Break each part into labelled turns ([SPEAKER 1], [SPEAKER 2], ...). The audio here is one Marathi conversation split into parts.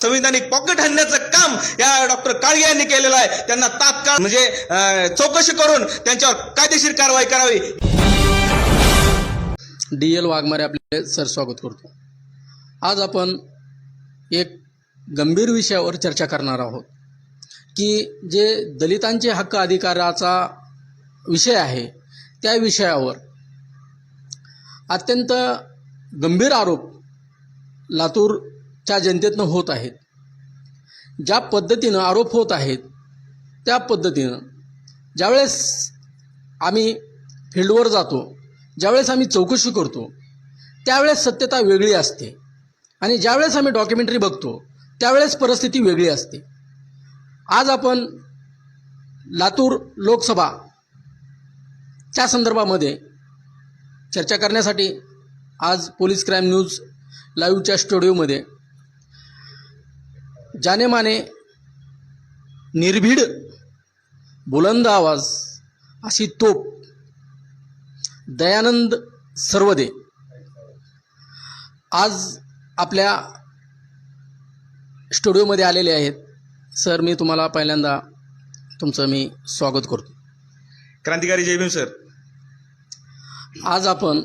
[SPEAKER 1] संविधानिक पॉकेट हाणण्याचं काम या डॉक्टर काळगे यांनी केलेलं आहे. त्यांना तात्काळ म्हणजे चौकशी करून त्यांच्यावर कायदेशीर कारवाई करावी.
[SPEAKER 2] डी एल वाघमारे आपले सर स्वागत करतो. आज आपण एक गंभीर विषयावर चर्चा करणार आहोत की जे दलितांचे हक्क अधिकाराचा विषय आहे त्या विषयावर अत्यंत गंभीर आरोप लातूर त्या जनतेतनं होत आहेत. ज्या पद्धतीनं आरोप होत आहेत त्या पद्धतीनं ज्यावेळेस आम्ही फील्डवर जातो ज्यावेळेस आम्ही चौकशी करतो त्यावेळेस सत्यता वेगळी असते. आणि ज्यावेळेस आम्ही डॉक्युमेंटरी बघतो त्यावेळेस परिस्थिती वेगळी असते. आज आपण लातूर लोकसभा च्या संदर्भामध्ये चर्चा करण्यासाठी आज पोलीस क्राईम न्यूज लाईव्हच्या स्टुडिओमध्ये जानेमाने निर्भीड बुलंद आवाज अशी तोप. दयानंद सर्वदे. आज आपल्या स्टुडिओमध्ये आलेले आहेत. सर मी तुम्हाला पहिल्यांदा तुमचं मी स्वागत करतो.
[SPEAKER 1] क्रांतिकारी जय भीम सर.
[SPEAKER 2] आज आपण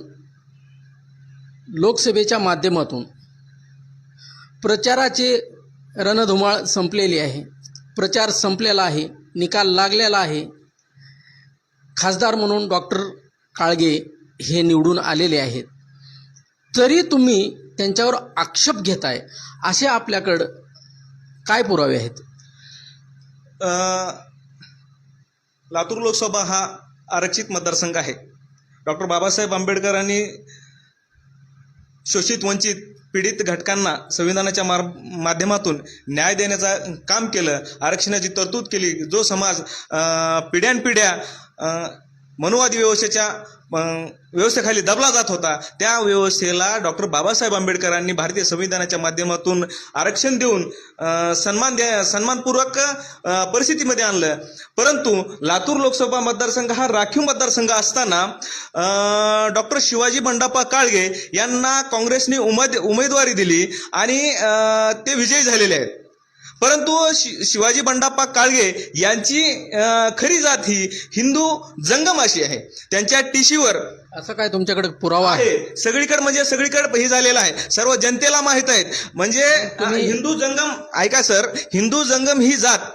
[SPEAKER 2] लोकसभेच्या माध्यमातून प्रचाराचे रणधुमाळ संपलेली आहे. प्रचार संपलेला आहे. निकाल लागलेला आहे. खासदार म्हणून डॉक्टर काळगे हे निवडून आलेले आहेत. तरी तुम्ही त्यांच्यावर आक्षेप घेताय. असे आपल्याकडं काय पुरावे आहेत?
[SPEAKER 1] लातूर लोकसभा हा आरक्षित मतदारसंघ आहे. डॉक्टर बाबासाहेब आंबेडकरांनी शोषित वंचित पीडित घटकांना संविधानाच्या मार माध्यमातून न्याय देण्याचं काम केलं आरक्षणाची तरतूद केली जो समाज पिढ्यानपिढ्या मनुवादी व्यवस्थेच्या व्यवस्थेखाली दबला जात होता. त्या व्यवस्थेला डॉक्टर बाबासाहेब आंबेडकरांनी भारतीय संविधानाच्या माध्यमातून आरक्षण देऊन सन्मान द्या सन्मानपूर्वक परिस्थितीमध्ये आणलं. परंतु लातूर लोकसभा मतदारसंघ हा राखीव मतदारसंघ असताना डॉक्टर शिवाजी बंडाप्पा काळगे यांना काँग्रेसने उमेद उमेदवारी दिली आणि ते विजयी झालेले आहेत. परंतु शि शिवाजी बंडाप्पा काळगे यांची खरी जात ही हिंदू जंगम अशी आहे. त्यांच्या टिशीवर
[SPEAKER 2] असं काय तुमच्याकडे पुरावा आहे?
[SPEAKER 1] सगळीकडे म्हणजे सगळीकडे हे झालेलं आहे. सर्व जनतेला माहीत आहेत. म्हणजे हिंदू जंगम ऐका सर हिंदू जंगम ही जात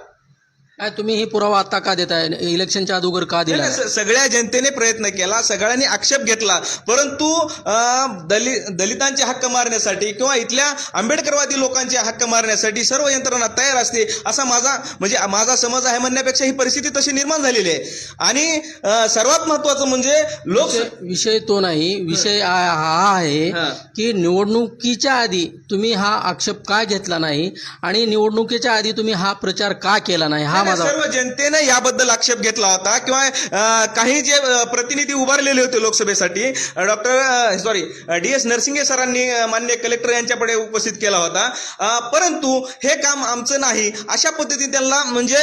[SPEAKER 2] काय तुम्ही ही पुरावा आता का देताय? इलेक्शनच्या अगोदर का दिला
[SPEAKER 1] सगळ्या जनतेने प्रयत्न केला सगळ्यांनी आक्षेप घेतला. परंतु अं, दलि दलितांचे हक्क मारण्यासाठी किंवा इथल्या आंबेडकरवादी लोकांचे हक्क मारण्यासाठी सर्व यंत्रणा तयार असते असा माझा म्हणजे माझा समज आहे म्हणण्यापेक्षा ही परिस्थिती तशी निर्माण झालेली आहे. आणि अं, सर्वात महत्वाचं म्हणजे लोक
[SPEAKER 2] विषय- विषय तो नाही. विषय हा. हा आहे
[SPEAKER 1] हा.
[SPEAKER 2] की निवडणुकीच्या आधी तुम्ही हा आक्षेप का घेतला नाही? आणि निवडणुकीच्या आधी तुम्ही हा प्रचार का केला नाही? हा माझा
[SPEAKER 1] सर्व जनतेने याबद्दल आक्षेप घेतला होता किंवा काही जे प्रतिनिधी उभारलेले होते लोकसभेसाठी doctor sorry D S Narsinge सरांनी मान्य कलेक्टर यांच्याकडे उपस्थित केला होता. परंतु हे काम आमचं नाही. अशा पद्धतीने त्यांना म्हणजे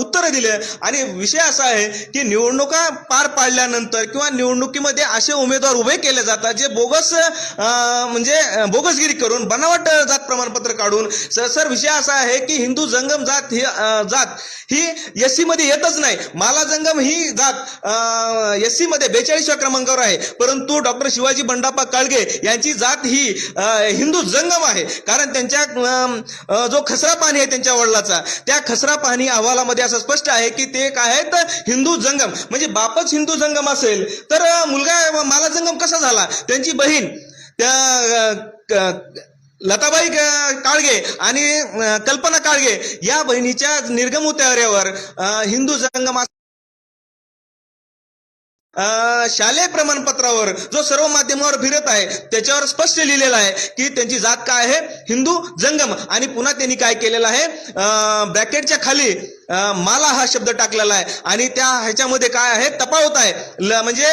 [SPEAKER 1] उत्तरं दिले. आणि विषय असा आहे की निवडणुका पार पाडल्यानंतर किंवा निवडणुकीमध्ये असे उमेदवार उभे केले जातात जे बोगस म्हणजे बोगसगिरी करून बनावट जात प्रमाणपत्र काढून सर सर विषय असा आहे की हिंदू जंगम जात ही जात ही एस सी मध्ये येतच नाही. माला जंगम ही जात एस सी मध्ये बेचाळीसव्या क्रमांकावर आहे. परंतु डॉक्टर शिवाजी बंडाप्पा काळगे यांची जात ही हिंदू जंगम आहे. कारण त्यांच्या जो खसरा पाणी आहे त्यांच्या वडिलाचा त्या खसरा पाणी अहवालामध्ये असं स्पष्ट आहे की ते काय आहेत हिंदू जंगम. म्हणजे बापच हिंदू जंगम असेल तर मुलगा माला जंगम कसा झाला? त्यांची बहीण त्या लताबाई काळगे आणि कल्पना काळगे या बहिणीच्या निर्गम उतार्यावर हिंदू जंगम अं, शालेय प्रमाणपत्रावर जो सर्व माध्यमावर फिरत आहे त्याच्यावर स्पष्ट लिहिलेलं आहे की त्यांची जात काय आहे? हिंदू जंगम. आणि पुन्हा त्यांनी काय केलेलं आहे? ब्रॅकेटच्या खाली माला हा शब्द टाकलेला आहे. आणि त्या ह्याच्यामध्ये काय आहे? तपावत आहे. ल- म्हणजे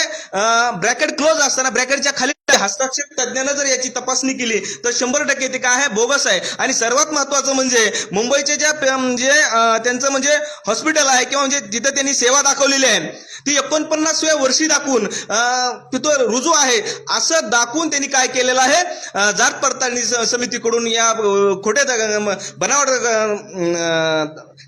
[SPEAKER 1] ब्रॅकेट क्लोज असताना ब्रॅकेटच्या खाली हस्ताक्षर तज्ज्ञानं जर याची तपासणी केली तर शंभर टक्के ते काय आहे? बोगस आहे. आणि सर्वात महत्वाचं म्हणजे मुंबईचे ज्या म्हणजे त्यांचं म्हणजे हॉस्पिटल आहे किंवा म्हणजे जिथं त्यांनी सेवा दाखवलेली आहे ती एकोणपन्नासव्या वर्षी दाखवून तिथं रुजू आहे. असं दाखवून त्यांनी काय केलेलं आहे? जात पडताळणी समितीकडून या खोट्या बनावट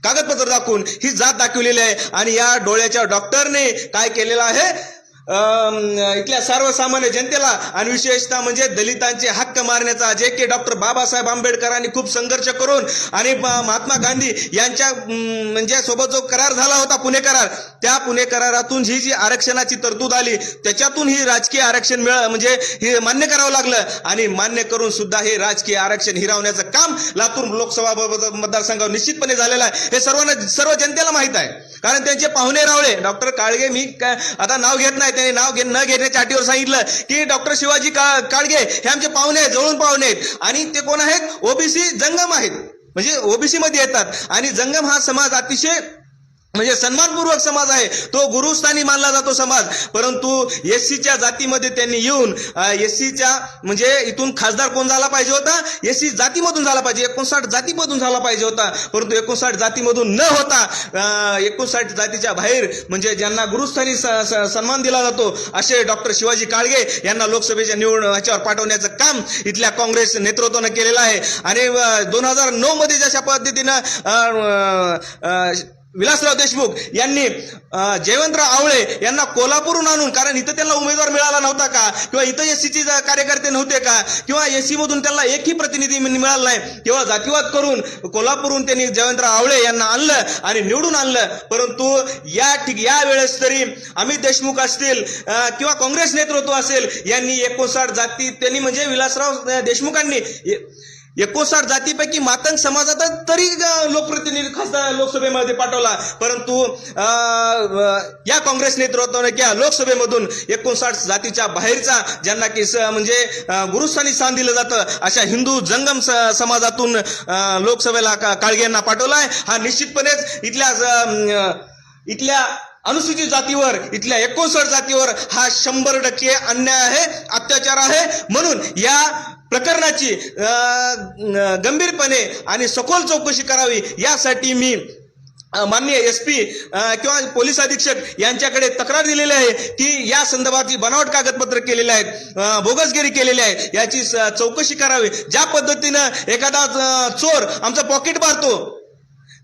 [SPEAKER 1] कागदपत्र दाखवून ही जात दाखवलेली आहे. आणि या डोळ्याच्या डॉक्टरने काय केलेलं आहे? इथल्या सर्वसामान्य जनतेला आणि विशेषतः म्हणजे दलितांचे हक्क मारण्याचा जे की डॉक्टर बाबासाहेब आंबेडकरांनी खूप संघर्ष करून आणि महात्मा गांधी यांच्या म्हणजे सोबत जो करार झाला होता पुणे करार त्या पुणे करारातून ही जी आरक्षणाची तरतूद आली त्याच्यातून ही राजकीय आरक्षण मिळ म्हणजे हे मान्य करावं लागलं आणि मान्य करून सुद्धा हे राजकीय आरक्षण हिरावण्याचं काम लातूर लोकसभा मतदारसंघावर निश्चितपणे झालेलं आहे. हे सर्वांना सर्व जनतेला माहीत आहे. कारण त्यांचे पाहुणे रावळे डॉक्टर काळगे मी आता नाव घेत नाही त्यांनी नाव घे न घेण्याच्या अटीवर सांगितलं की डॉक्टर शिवाजी का काळगे हे आमचे पाहुणे आहेत जवळून पाहुणे आहेत. आणि ते कोण आहेत? ओबीसी जंगम आहेत. म्हणजे ओबीसी मध्ये येतात. आणि जंगम हा समाज अतिशय म्हणजे सन्मानपूर्वक समाज आहे. तो गुरुस्थानी मानला जातो समाज. परंतु एस सीच्या जातीमध्ये त्यांनी येऊन एस सीच्या म्हणजे इथून खासदार कोण झाला पाहिजे होता? एस सी जातीमधून झाला पाहिजे. एकोणसाठ जातीमधून झाला पाहिजे होता. परंतु एकोणसाठ जातीमधून न होता एकोणसाठ जातीच्या बाहेर म्हणजे ज्यांना गुरुस्थानी स- स- सन्मान दिला जातो असे डॉक्टर शिवाजी काळगे यांना लोकसभेच्या निवड ह्याच्यावर पाठवण्याचं काम इथल्या काँग्रेस नेतृत्वानं केलेलं आहे. आणि दोन हजार नऊ मध्ये जशा पद्धतीनं विलासराव देशमुख यांनी जयवंतराव आवळे यांना कोल्हापूरहून आणून कारण इथं त्यांना उमेदवार मिळाला नव्हता का? किंवा इथं एससीचे कार्यकर्ते नव्हते का? किंवा एससी मधून त्यांना एकही प्रतिनिधी मिळाला नाही. तेव्हा जातीवाद करून कोल्हापूरहून त्यांनी जयवंतराव आवळे यांना आणलं आणि निवडून आणलं. परंतु या ठिक या वेळेस तरी अमित देशमुख असतील किंवा काँग्रेस नेतृत्व असेल यांनी एकोणसाठ जाती त्यांनी म्हणजे विलासराव देशमुखांनी एकोणसाठ जातीपैकी मातंग समाजाचा तरी लोकप्रतिनिधी खासदार लोकसभेमध्ये पाठवला. परंतु या काँग्रेस नेतृत्वाने किंवा लोकसभेमधून एकोणसाठ जातीच्या बाहेरचा ज्यांना की स- म्हणजे गुरुस्थानी स्थान दिलं जातं अशा हिंदू जंगम स- समाजातून लोकसभेला का- काळगे यांना पाठवलाय. हा निश्चितपणेच इथल्या इथल्या अनुसूचित जातीवर इथल्या एकोणसाठ जातीवर हा शंभर टक्के अन्याय आहे अत्याचार आहे. म्हणून या प्रकरणाची गंभीरपणे आणि सखोल चौकशी करावी यासाठी मी माननीय एस पी किंवा पोलीस अधीक्षक यांच्याकडे तक्रार दिलेली आहे की या संदर्भातली बनावट कागदपत्र केलेले आहेत भोगसगिरी बोगसगिरी केलेली आहे याची स- चौकशी करावी. ज्या पद्धतीनं एखादा चोर आमचं पॉकेट मारतो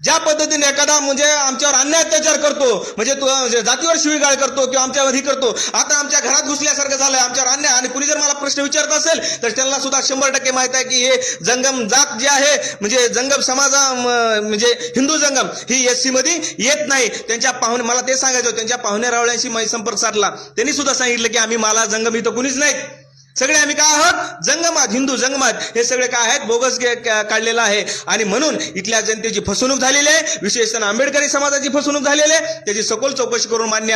[SPEAKER 1] ज्या पद्धतीने एखादा म्हणजे आमच्यावर अन्याय अत्याचार करतो म्हणजे तो म्हणजे जातीवर शिवीगाळ करतो किंवा आमच्यावर ही करतो आता आमच्या घरात घुसल्यासारखं झालं आमच्यावर अन्याय आणि कुणी जर मला प्रश्न विचारत असेल तर त्यांना सुद्धा शंभर टक्के माहीत आहे की हे जंगम जात जे आहे म्हणजे जंगम समाजा म्हणजे हिंदू जंगम ही एस सी मध्ये येत नाही. त्यांच्या पाहुणे मला ते सांगायचं त्यांच्या पाहुणे रावळ्यांशी संपर्क साधला. त्यांनी सुद्धा सांगितलं की आम्ही मला जंगम इथं कुणीच नाहीत. सगळे आम्ही काय आहोत? जंगमात हिंदू जंगमात. हे सगळे काय आहेत? बोगस काढलेलं आहे. आणि म्हणून इथल्या जनतेची फसवणूक झालेली आहे. विशेषतः आंबेडकरी समाजाची फसवणूक झालेली आहे. त्याची सखोल चौकशी करून मान्य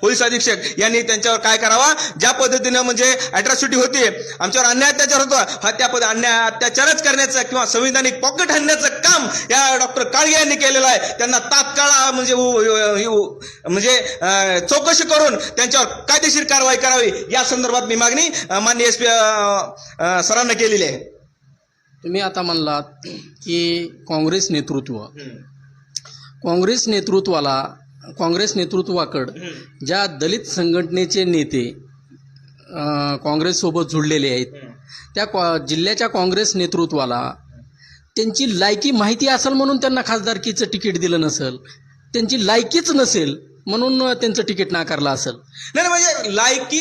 [SPEAKER 1] पोलीस अधीक्षक यांनी त्यांच्यावर काय करावा? ज्या पद्धतीनं म्हणजे अॅट्रॉसिटी होते आमच्यावर अन्याय अत्याचार होतो. हा त्या पद अन्याय अत्याचारच करण्याचं किंवा संविधानिक पॉकेट हाणण्याचं काम या डॉक्टर काळगे यांनी केलेलं आहे. त्यांना तात्काळ म्हणजे म्हणजे चौकशी करून त्यांच्यावर कायदेशीर कारवाई करावी. या संदर्भात मी मागणी अं, माननीय एस पी सरांना केलेली आहे.
[SPEAKER 2] तुम्ही आता म्हणलात की काँग्रेस नेतृत्व. काँग्रेस नेतृत्वाला काँग्रेस नेतृत्वाकडं ज्या दलित संघटनेचे नेते काँग्रेससोबत जुळलेले आहेत त्या कॉ जिल्ह्याच्या काँग्रेस नेतृत्वाला त्यांची लायकी माहिती असेल म्हणून त्यांना खासदारकीचं तिकीट दिलं नसेल त्यांची लायकीच नसेल म्हणून त्यांचं तिकीट नाकारलं असेल.
[SPEAKER 1] नाही नाही, म्हणजे लायकी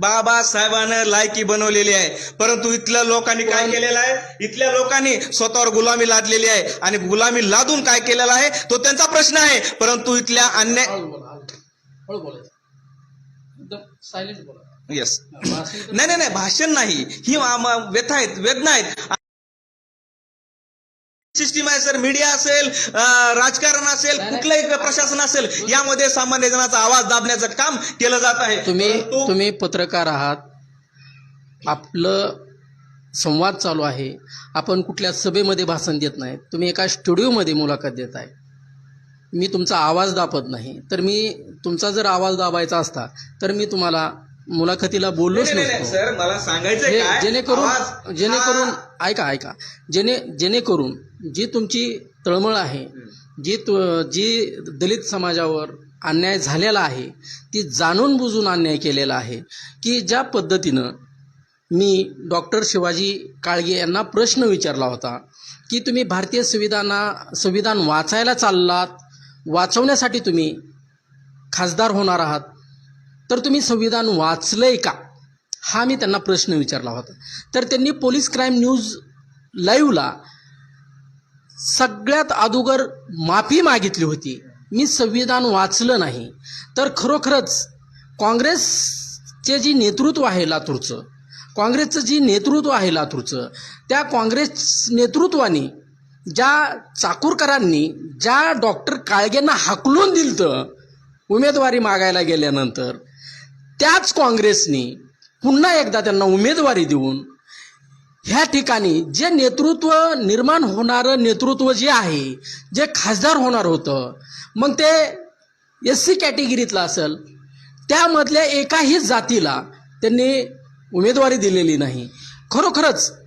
[SPEAKER 1] बाबासाहेबांना लायकी बनवलेली आहे. परंतु इथल्या लोकांनी काय केलेलं आहे? इथल्या लोकांनी स्वतःवर गुलामी लादलेली आहे. आणि गुलामी लादून काय केलेलं आहे? तो त्यांचा प्रश्न आहे. परंतु इथल्या अन्याय
[SPEAKER 2] बोला
[SPEAKER 1] येस नाही नाही नाही भाषण नाही. ही व्यथा आहेत वेदना आहेत. सिस्टीम सर मीडिया असेल राजकारण असेल. कुठलंही प्रशासन असेल यामध्ये सामान्य जनाचा आवाज दाबण्याचं काम केलं जात आहे.
[SPEAKER 2] तुम्ही तुम्ही पत्रकार आहात. आपलं संवाद चालू आहे. आपण कुठल्या सभेमध्ये भाषण देत नाही. तुम्ही एका स्टुडिओमध्ये मुलाखत देत आहे. मी तुमचा आवाज दाबत नाही. तर मी तुमचा जर आवाज दाबायचा असता तर मी तुम्हाला मुलाखतीला बोललोच
[SPEAKER 1] नाही, नाही, नाही,
[SPEAKER 2] नसतो.
[SPEAKER 1] सर मला सांगायचंय काय?
[SPEAKER 2] जेणेकरून
[SPEAKER 1] आवाज
[SPEAKER 2] जेणेकरून
[SPEAKER 1] हा-
[SPEAKER 2] ऐका ऐका. जेणे जेणेकरून जी तुमची तळमळ आहे जी तु- जी दलित समाजावर अन्याय झालेला आहे ती जाणून बुजून अन्याय केलेला आहे की ज्या पद्धतीनं मी डॉक्टर शिवाजी काळगे यांना प्रश्न विचारला होता की तुम्ही भारतीय संविधाना संविधान वाचायला चाललात वाचवण्यासाठी तुम्ही खासदार होणार आहात तर तुम्ही संविधान वाचलंय का? हा मी त्यांना प्रश्न विचारला होता. तर त्यांनी पोलीस क्राईम न्यूज लाईव्हला सगळ्यात अगोदर माफी मागितली होती. मी संविधान वाचलं नाही. तर खरोखरच काँग्रेसचे जी नेतृत्व आहे लातूरचं काँग्रेसचं जी नेतृत्व आहे लातूरचं त्या काँग्रेस नेतृत्वाने ज्या चाकूरकरांनी ज्या डॉक्टर काळगेंना हाकलून दिलतं उमेदवारी मागायला गेल्यानंतर त्याच काँग्रेसने पुन्हा एकदा त्यांना उमेदवारी देऊन ह्या ठिकाणी जे नेतृत्व निर्माण होणारं नेतृत्व जे आहे जे खासदार होणार होतं मग ते एस सी कॅटेगरीतलं असेल त्यामधल्या एकाही जातीला त्यांनी उमेदवारी दिलेली नाही. खरोखरच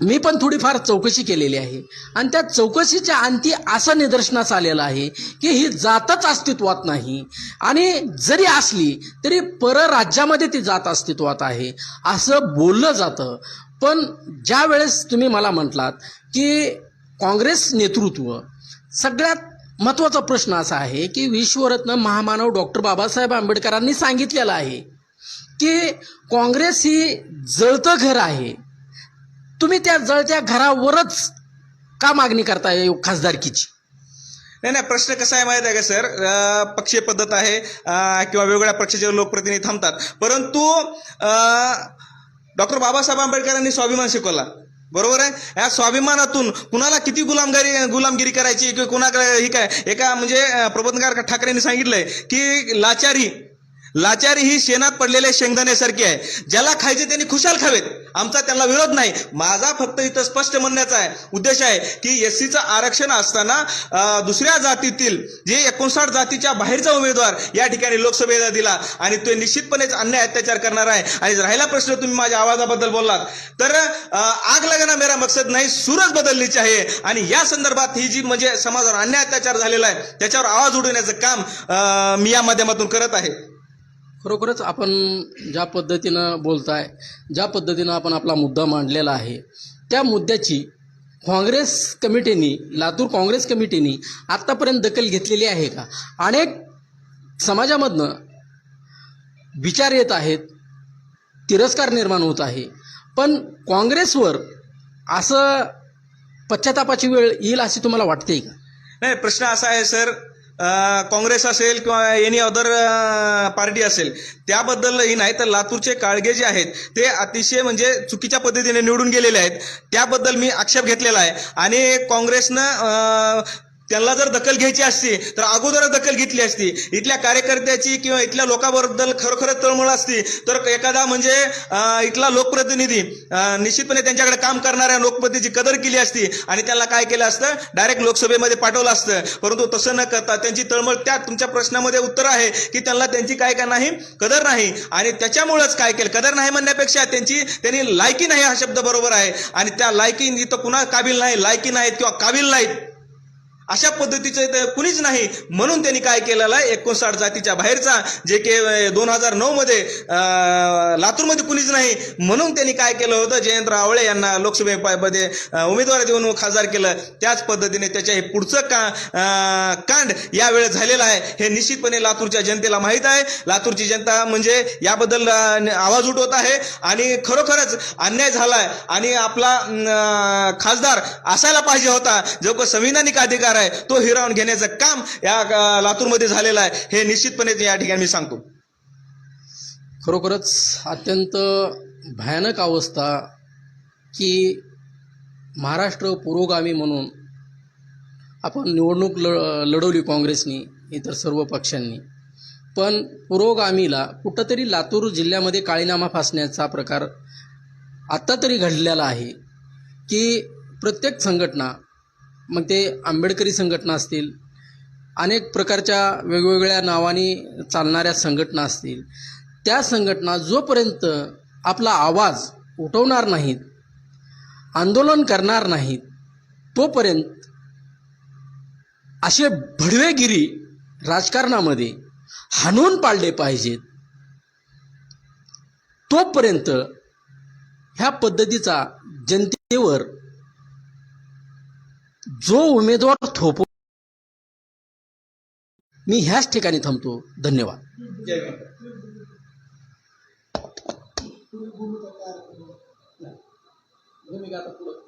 [SPEAKER 2] मी पण थोडीफार चौकशी केलेली आहे. आणि त्या चौकशीच्या अंती असं निदर्शनास आलेलं आहे की ही जातच अस्तित्वात नाही. आणि जरी असली तरी परराज्यामध्ये ती जात अस्तित्वात आहे. असं बोललं जातं. पण ज्या वेळेस तुम्ही मला म्हटलात की काँग्रेस नेतृत्व सगळ्यात महत्त्वाचा प्रश्न असा आहे की विश्वरत्न महामानव डॉक्टर बाबासाहेब आंबेडकरांनी सांगितलेलं आहे की काँग्रेस ही जळतं घर आहे. तुम्ही त्या जळत्या घरावरच का मागणी करताय खासदारकीची?
[SPEAKER 1] नाही नाही प्रश्न कसा आहे माहिती आहे का सर? पक्षीय पद्धत आहे किंवा वेगवेगळ्या पक्षाचे लोकप्रतिनिधी थांबतात. परंतु डॉक्टर बाबासाहेब आंबेडकरांनी स्वाभिमान शिकवला. बरोबर आहे? या स्वाभिमानातून कुणाला किती गुलामगिरी गुलामगिरी करायची किंवा कुणाकडे ही काय एका म्हणजे प्रबोधनकार ठाकरेंनी सांगितलंय की लाचारी लाचारी ही शेणात पडलेल्या शेंगदाण्यासारखी आहे. ज्याला खायचे त्यांनी खुशाल खावेत. आमचा त्यांना विरोध नाही. माझा फक्त इथं स्पष्ट म्हणण्याचा आहे. उद्देश आहे की एस सीचं आरक्षण असताना दुसऱ्या जातीतील जे एकोणसाठ जातीच्या बाहेरचा उमेदवार या ठिकाणी लोकसभेला दिला आणि तो निश्चितपणेच अन्याय अत्याचार करणार आहे. आणि राहिला प्रश्न तुम्ही माझ्या आवाजाबद्दल बोललात. तर आग लगना मेरा मकसद नाही सूरज बदललीची आहे. आणि या संदर्भात ही जी म्हणजे समाजावर अन्याय अत्याचार झालेला आहे त्याच्यावर आवाज उडवण्याचं काम मी या माध्यमातून करत आहे.
[SPEAKER 2] खरोखरच आपण ज्या पद्धतीनं बोलताय ज्या पद्धतीनं आपण आपला मुद्दा मांडलेला आहे त्या मुद्द्याची काँग्रेस कमिटीनी लातूर काँग्रेस कमिटीनी आत्तापर्यंत दखल घेतलेली आहे का? अनेक समाजामधनं विचार येत आहेत तिरस्कार निर्माण होत आहे. पण काँग्रेसवर असं पश्चातापाची वेळ येईल अशी तुम्हाला वाटते का?
[SPEAKER 1] नाही प्रश्न असा आहे सर काँग्रेस असेल किंवा एनी अदर पार्टी असेल त्याबद्दलही नाही तर लातूरचे काळगे जे आहेत ते अतिशय म्हणजे चुकीच्या पद्धतीने निवडून गेलेले आहेत. त्याबद्दल मी आक्षेप घेतलेला आहे. आणि काँग्रेसनं त्यांना जर दखल घ्यायची असती तर अगोदरच दखल घेतली असती. इथल्या कार्यकर्त्याची किंवा इथल्या लोकांबद्दल खरोखर तळमळ असती तर एखादा म्हणजे इथला लोकप्रतिनिधी निश्चितपणे त्यांच्याकडे काम करणाऱ्या लोकप्रतिनिधीची कदर केली असती आणि त्यांना काय केलं असतं? डायरेक्ट लोकसभेमध्ये पाठवलं असतं. परंतु तसं न करता त्यांची तळमळ त्या तुमच्या प्रश्नामध्ये उत्तर आहे की त्यांना त्यांची काय का नाही? कदर नाही. आणि त्याच्यामुळेच काय केलं? कदर नाही म्हणण्यापेक्षा त्यांची त्यांनी लायकी नाही हा शब्द बरोबर आहे. आणि त्या लायकी इथं कुणा काबिल नाही? लायकी नाहीत किंवा काबिल नाहीत. अशा पद्धतीचं तर कुणीच नाही. म्हणून त्यांनी काय केलेलं आहे? एकोणसाठ जातीच्या बाहेरचा जे के दोन हजार नऊ मध्ये लातूरमध्ये कुणीच नाही. म्हणून त्यांनी काय केलं होतं? जयंत आवळे यांना लोकसभेमध्ये उमेदवार देऊन खासदार केलं. त्याच पद्धतीने त्याच्या हे पुढचं का कांड यावेळेस झालेलं आहे. हे निश्चितपणे लातूरच्या जनतेला माहीत आहे. लातूरची जनता म्हणजे याबद्दल आवाज उठवत आहे आणि खरोखरच अन्याय झालाय. आणि आपला खासदार असायला पाहिजे होता. जो संविधानिक अधिकार आहे तो हिरावून घेण्याचं काम या लातूरमध्ये झालेलं आहे. हे निश्चितपणे या ठिकाणी मी सांगतो.
[SPEAKER 2] खरोखरच अत्यंत भयानक अवस्था की महाराष्ट्र पुरोगामी म्हणून आपण निवडणूक ल लढवली काँग्रेसनी इतर सर्व पक्षांनी. पण पुरोगामीला कुठंतरी लातूर जिल्ह्यामध्ये काळीनामा फासण्याचा प्रकार आत्ता तरी घडलेला आहे की प्रत्येक संघटना मग ते आंबेडकरी संघटना असतील अनेक प्रकारच्या वेगवेगळ्या नावाने चालणाऱ्या संघटना असतील त्या संघटना जोपर्यंत आपला आवाज उठवणार नाहीत आंदोलन करणार नाहीत तोपर्यंत असे भडवेगिरी राजकारणामध्ये हाणून पाळले पाहिजेत. तोपर्यंत ह्या पद्धतीचा जनतेवर जो उमेदवार थोपो मी ह्याच ठिकाणी थांबतो. धन्यवाद. भूमिका आता पुढं